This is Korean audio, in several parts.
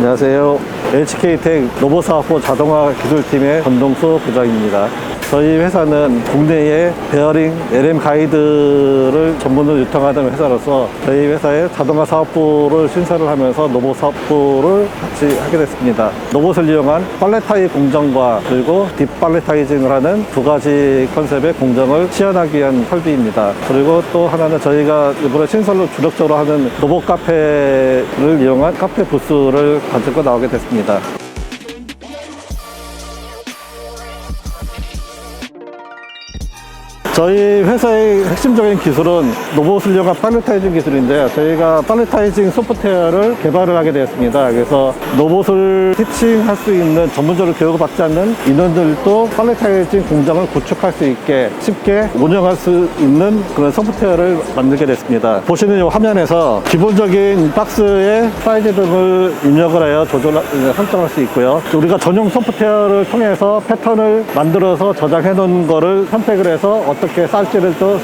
안녕하세요. HK텍 로보사업부 자동화 기술팀의 전동수 부장입니다. 저희 회사는 국내에 베어링 LM 가이드를 전문으로 유통하는 회사로서 저희 회사의 자동화 사업부를 신설을 하면서 로봇 사업부를 같이 하게 됐습니다. 로봇을 이용한 팔레타이 공정과 그리고 딥팔레타이징을 하는 두 가지 컨셉의 공정을 시연하기 위한 설비입니다. 그리고 또 하나는 저희가 이번에 신설로 주력적으로 하는 로봇 카페를 이용한 카페 부스를 가지고 나오게 됐습니다. 저희 회사의 핵심적인 기술은 로봇을 이용한 팔레타이징 기술인데요. 저희가 팔레타이징 소프트웨어를 개발을 하게 되었습니다. 그래서 로봇을 티칭할 수 있는 전문적으로 교육을 받지 않는 인원들도 팔레타이징 공장을 구축할 수 있게 쉽게 운영할 수 있는 그런 소프트웨어를 만들게 됐습니다. 보시는 이 화면에서 기본적인 박스의 사이즈 등을 입력을 하여 조절, 설정할 수 있고요. 우리가 전용 소프트웨어를 통해서 패턴을 만들어서 저장해 놓은 거를 선택을 해서 어떻게 쌀지를 또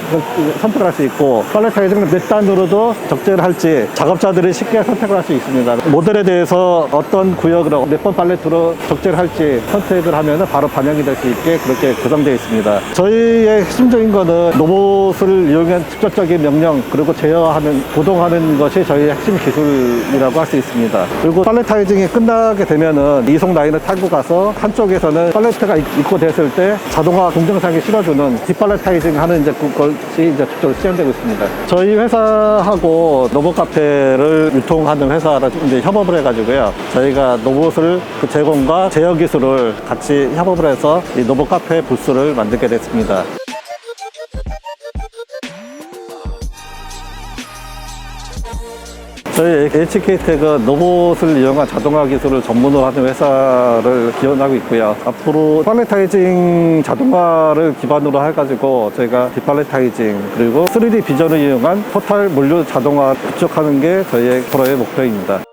선택할 수 있고 팔레타이징을 몇 단으로도 적재를 할지 작업자들이 쉽게 선택을 할 수 있습니다. 모델에 대해서 어떤 구역으로 몇 번 팔레트로 적재를 할지 선택을 하면 바로 반영이 될 수 있게 그렇게 구성되어 있습니다. 저희의 핵심적인 거는 로봇을 이용한 직접적인 명령 그리고 제어하는 구동하는 것이 저희의 핵심 기술이라고 할 수 있습니다. 그리고 팔레타이징이 끝나게 되면은 이송 라인을 타고 가서 한쪽에서는 팔레트가 입고 됐을 때 자동화 공정상에 실어주는 뒷팔레타이 징 하는 이제 그것이 이제 적극적으로 시행되고 있습니다. 저희 회사하고 로봇 카페를 유통하는 회사랑 이제 협업을 해가지고요. 저희가 로봇을 그 제공과 제어 기술을 같이 협업을 해서 이 로봇 카페 부스를 만들게 됐습니다. 저희 HK텍은 로봇을 이용한 자동화 기술을 전문으로 하는 회사를 기원하고 있고요. 앞으로 팔레타이징 자동화를 기반으로 해가지고 저희가 디팔레타이징 그리고 3D 비전을 이용한 포탈 물류 자동화 구축하는 게 저희의 프로의 목표입니다.